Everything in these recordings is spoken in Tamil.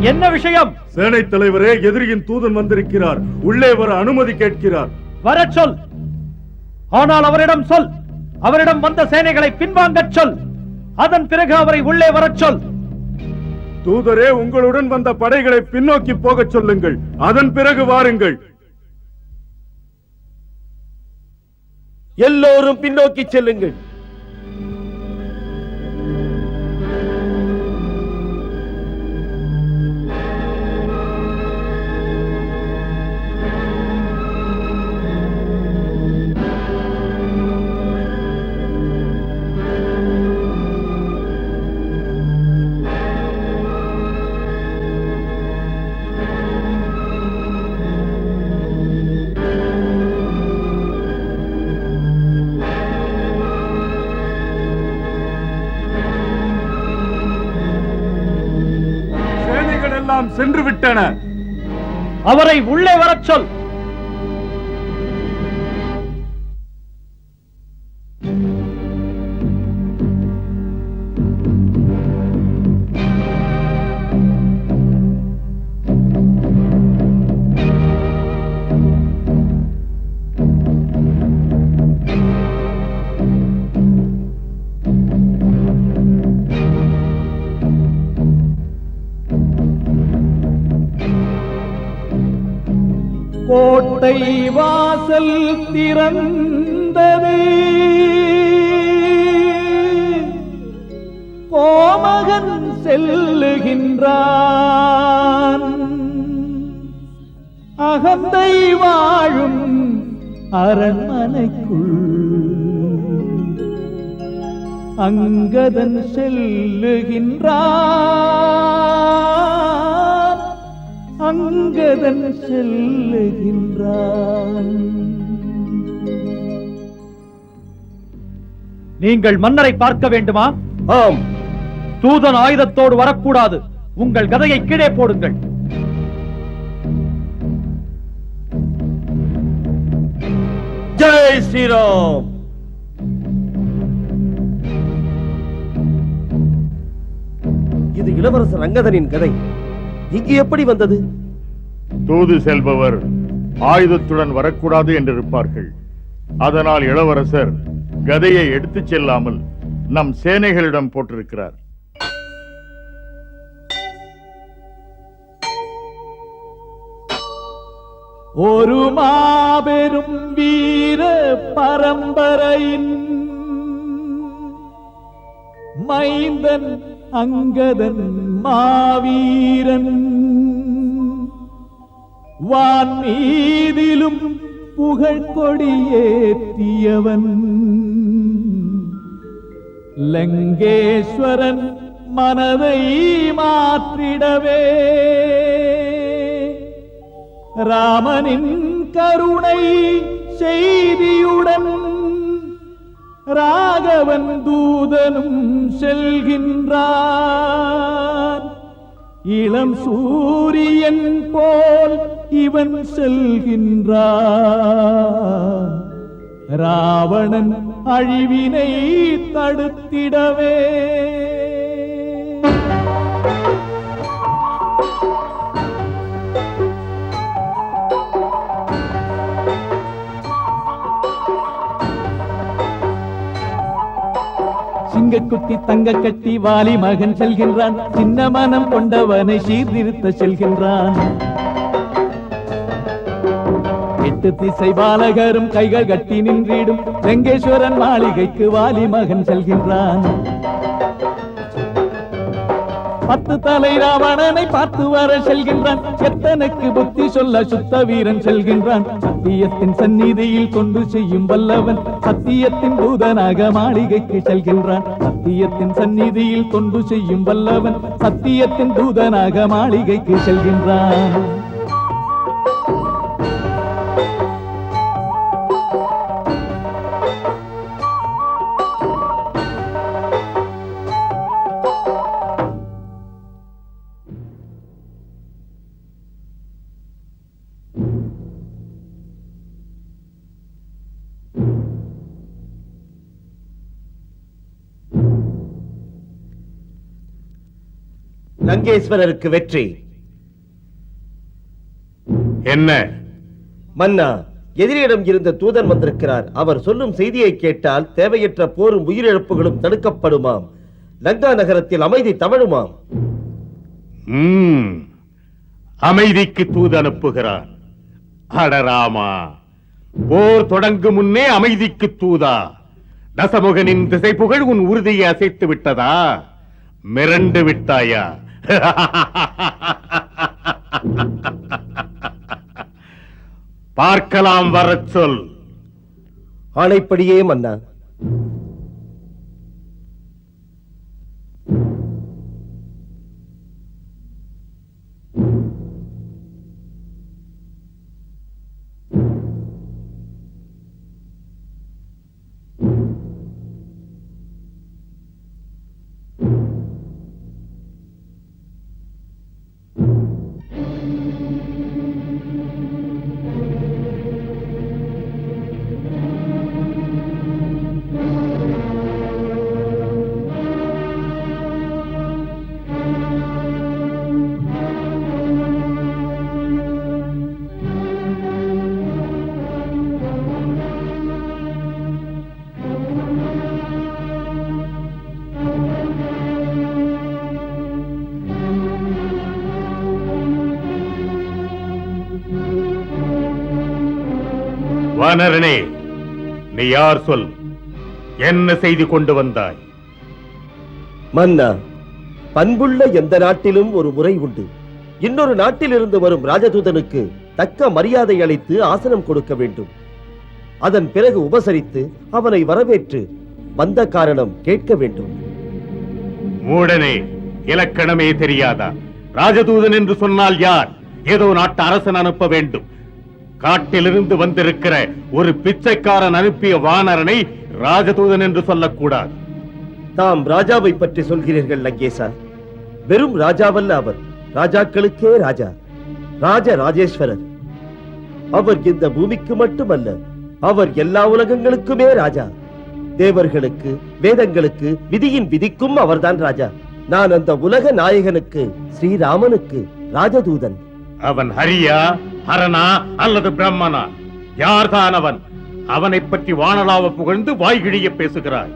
என்ன விஷயம்? சேனை தலைவரே எதிரியின் தூதன் வந்திருக்கிறார். உள்ளே வர அனுமதி கேட்கிறார். வரச் சொல். ஆனால் அவரிடம் சொல். அவரிடம் வந்த சேனைகளை பின்வாங்கச் சொல். அதன் பிறகு அவரை உள்ளே வரச் சொல். தூதரே உங்களுடன் வந்த படைகளை பின்னோக்கி போகச் சொல்லுங்கள். அதன் பிறகு வாருங்கள். எல்லோரும் பின்னோக்கி செல்லுங்கள். எல்லாம் சென்று விட்டன. அவரை உள்ளே வரச் சொல். கோட்டை வாசல் திறந்தது. கோமகன் செல்லுகின்றான். அகந்தை வாழும் அரண்மனைக்குள். அங்கதன் செல்லுகின்றான். அங்கதன் செல்லுகின்றான். நீங்கள் மன்னரை பார்க்க வேண்டுமா? ஆம். தூதன் ஆயுதத்தோடு வரக்கூடாது. உங்கள் கதையை கீழே போடுங்கள். ஜெய் ஸ்ரீராம். இது இளவரசர் ரங்கதனின் கதை. இங்கு எப்படி வந்தது? தூது செல்பவர் ஆயுதத்துடன் வரக்கூடாது என்றிருப்பார்கள். அதனால் இளவரசர் கதையை எடுத்துச் செல்லாமல் நம் சேனைகளிடம் போட்டிருக்கிறார். ஒரு மாபெரும் வீர பரம்பரையின் மைந்தன் அங்கதன் மாவீரன். வான் மீதிலும் புகழ் கொடியேற்றியவன் லங்கேஸ்வரன் மனதை மாற்றிடவே. ராமனின் கருணை செய்தியுடன் ராகவன் தூ தூதனும் செல்கின்றார். இளம் சூரியன் போல் இவன் செல்கின்றார். ராவணன் அழிவினை தடுத்திடவே சிங்கக்குட்டி தங்க கட்டி வாலி மகன் செல்கின்றான். சின்ன மனம் கொண்டவனை சீர்திருத்த செல்கின்றான். எட்டு திசை பாலகரும் கைகள் கட்டி நின்றிடும். வெங்கேஸ்வரன் மாளிகைக்கு வாலி மகன் செல்கின்றான். பத்து தலை ராவணனை பார்த்து வர செல்கின்றான். எத்தனுக்கு புத்தி சொல்ல சுத்த வீரன் செல்கின்றான். சத்தியத்தின் சந்நிதியில் கொண்டு செய்யும் வல்லவன் சத்தியத்தின் தூதனாக மாளிகைக்கு செல்கின்றான். சத்தியத்தின் சந்நிதியில் தொண்டு செய்யும் வல்லவன் சத்தியத்தின் தூதனாக மாளிகைக்கு செல்கின்றான். லங்கேஸ்வரருக்கு வெற்றி. என்ன? மன்னா எதிரியிடம் இருந்த தூதன் வந்திருக்கிறார். அவர் சொல்லும் செய்தியை கேட்டால் தேவையற்ற போரும் உயிரிழப்புகளும் தடுக்கப்படுமாம். லங்கா நகரத்தில் அமைதி தவழுமாம். அமைதிக்கு தூது அனுப்புகிறான். அடராமா போர் தொடங்கும் முன்னே அமைதிக்கு தூதா? தசமுகனின் திசை புகழ் உன் உறுதியை அசைத்து விட்டதா? மிரண்டு விட்டாயா? பார்க்கலாம் வர சொல். ஆணைப்படியே மன்னா. வானரனே நீ யார் சொல்? என்ன செய்தி கொண்டு வந்தாய்? மன்னா பண்புள்ள எந்த நாட்டிலும் ஒரு முறை உண்டு. இன்னொரு நாட்டிலிருந்து வரும் ராஜதூதனுக்கு தக்க மரியாதை அளித்து ஆசனம் கொடுக்க வேண்டும். அதன் பிறகு உபசரித்து அவனை வரவேற்று வந்த காரணம் கேட்க வேண்டும். மூடனே இலக்கணமே தெரியாதா? ராஜதூதன் என்று சொன்னால் யார்? ஏதோ நாட்டு அரசன் அனுப்ப வேண்டும். காட்டிலிருந்து வந்திருக்கிற ஒரு பிச்சைக்காரன் அனுப்பிய வானரனை ராஜதூதன் என்று சொல்லக்கூடாது. தாம் ராஜாவை பற்றி சொல்கிறீர்கள் லங்கேசா. வெறும் ராஜாவல்ல அவர். ராஜாக்களுக்கே ராஜா. ராஜ ராஜேஸ்வரர். அவர் இந்த பூமிக்கு மட்டுமல்ல அவர் எல்லா உலகங்களுக்குமே ராஜா. தேவர்களுக்கு வேதங்களுக்கு விதியின் விதிக்கும் அவர்தான் ராஜா. நான் அந்த உலக நாயகனுக்கு ஸ்ரீராமனுக்கு ராஜதூதன். அவன் ஹரியா? அரணா அல்லது பிரம்மனா? யார்தான் அவன்? அவனைப் பற்றி வானலாவ புகழ்ந்து வாய்கிழிய பேசுகிறாய்.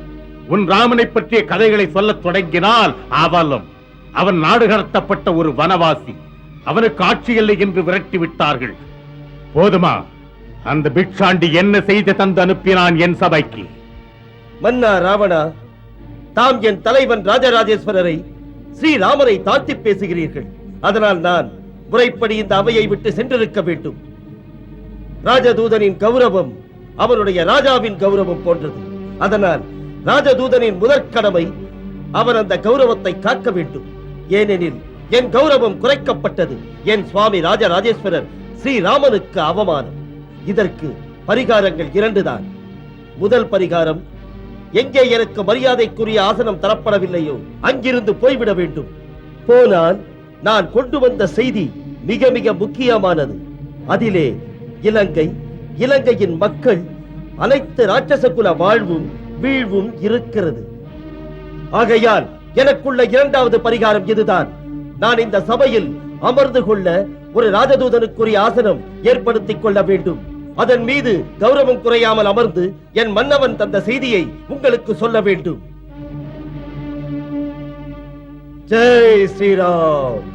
உன் ராமனை பற்றிய கதைகளை சொல்லத் தொடங்கினால் அவலம். அவன் நாடு கடத்தப்பட்ட ஒரு வனவாசி. அவனுக்கு ஆட்சி இல்லை என்று விரட்டி விட்டார்கள். போதுமா? அந்த பிக்ஷாண்டி என்ன செய்து தந்து அனுப்பினான் என் சபைக்கு? மன்னா ராவணா தாம் என் தலைவன் ராஜராஜேஸ்வரரை ஸ்ரீராமரை தாழ்த்தி பேசுகிறீர்கள். அதனால் நான் முறைப்படி இந்த அவையை விட்டு சென்றிருக்க வேண்டும். ராஜதூதனின் கௌரவம் அவனுடைய ராஜாவின் கௌரவம் போன்றது. அதனால் ராஜதூதனின் முதற்கடமை அவர் அவன் அந்த கௌரவத்தை காக்க வேண்டும். ஏனெனில் என் கௌரவம் குறைக்கப்பட்டது. என் சுவாமி ராஜராஜேஸ்வரர் ஸ்ரீராமனுக்கு அவமானம். இதற்கு பரிகாரங்கள் இரண்டுதான். முதல் பரிகாரம் எங்கே எனக்கு மரியாதைக்குரிய ஆசனம் தரப்படவில்லையோ அங்கிருந்து போய்விட வேண்டும். போனால் நான் கொண்டு வந்த செய்தி மிக மிக முக்கியமானது. அதிலே இலங்கை இலங்கையின் மக்கள் அனைத்து ராட்சசகுல வாழ்வும் வீழ்வும் இருக்கிறது. ஆகையால் எனக்குள்ள இரண்டாவது பரிகாரம் இதுதான். நான் இந்த சபையில் அமர்ந்து கொள்ள ஒரு ராஜதூதனுக்குரிய ஆசனம் ஏற்படுத்திக் கொள்ள வேண்டும். அதன் மீது கௌரவம் குறையாமல் அமர்ந்து என் மன்னவன் தந்த செய்தியை உங்களுக்கு சொல்ல வேண்டும். ஜெய் ஸ்ரீராம்!